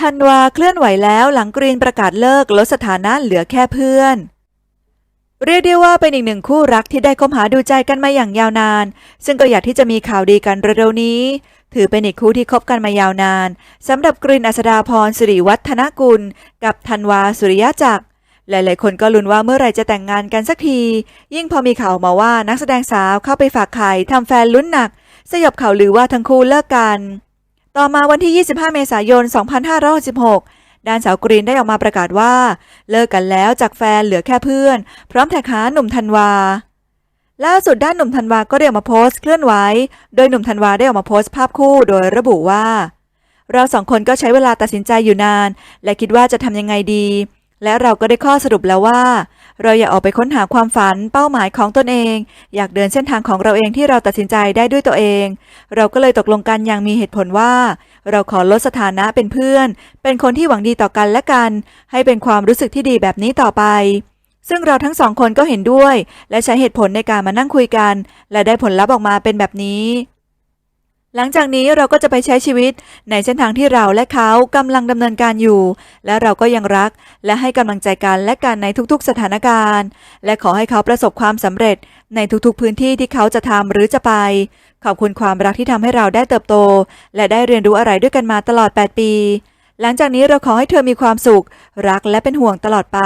ธันวาเคลื่อนไหวแล้วหลังกรีนประกาศเลิกลดสถานะเหลือแค่เพื่อน เรียกได้ว่าเป็นอีกหนึ่งคู่รักที่ได้คบหาดูใจกันมาอย่างยาวนาน ซึ่งก็อยากที่จะมีข่าวดีกันเร็วๆนี้ ถือเป็นอีกคู่ที่คบกันมายาวนานสำหรับกรีนอัศดาพรสิริวัฒนกุล กับธันวาสุริยะจักรหลายๆ คนก็ลุ้นว่าเมื่อไหรจะแต่งงานกันสักที ยิ่งพอมีข่าวมาว่านักแสดงสาวเข้าไปฝากไข่ทำแฟนลุ้นหนัก สยบข่าวลือว่าทั้งคู่เลิกกัน ต่อมาวันที่ 25 เมษายน 2566 ด้านสาวกรีนได้ออกมาประกาศว่า เลิกกันแล้วจากแฟนเหลือแค่เพื่อน พร้อมแท็กหาหนุ่มธันวา ล่าสุดด้านหนุ่มธันวาก็ได้ออกมาโพสต์เคลื่อนไหว โดยหนุ่มธันวาได้ออกมาโพสต์ภาพคู่โดยระบุว่า เราสองคนก็ใช้เวลาตัดสินใจอยู่นาน และคิดว่าจะทำยังไงดี และเราก็ได้ข้อสรุปแล้วว่า เราอยากออกไปค้นหาความฝันเป้าหมายของตนเอง อยากเดินเส้นทางของเราเองที่เราตัดสินใจได้ด้วยตัวเอง เราก็เลยตกลงกันอย่างมีเหตุผลว่า เราขอลดสถานะเป็นเพื่อน เป็นคนที่หวังดีต่อกันและกัน ให้เป็นความรู้สึกที่ดีแบบนี้ต่อไป ซึ่งเราทั้งสองคนก็เห็นด้วย และใช้เหตุผลในการมานั่งคุยกัน และได้ผลลัพธ์ออกมาเป็นแบบนี้ หลังจากนี้เราก็จะไปใช้ชีวิตในเส้นทางที่เราและเขากำลังดำเนินการอยู่ และเราก็ยังรักและให้กำลังใจกันและกันในทุกๆสถานการณ์ และขอให้เขาประสบความสำเร็จในทุกๆพื้นที่ที่เขาจะทำหรือจะไป ขอบคุณความรักที่ทำให้เราได้เติบโต และได้เรียนรู้อะไรด้วยกันมาตลอด 8 ปี หลังจากนี้เราขอให้เธอมีความสุข รักและเป็นห่วงตลอดไป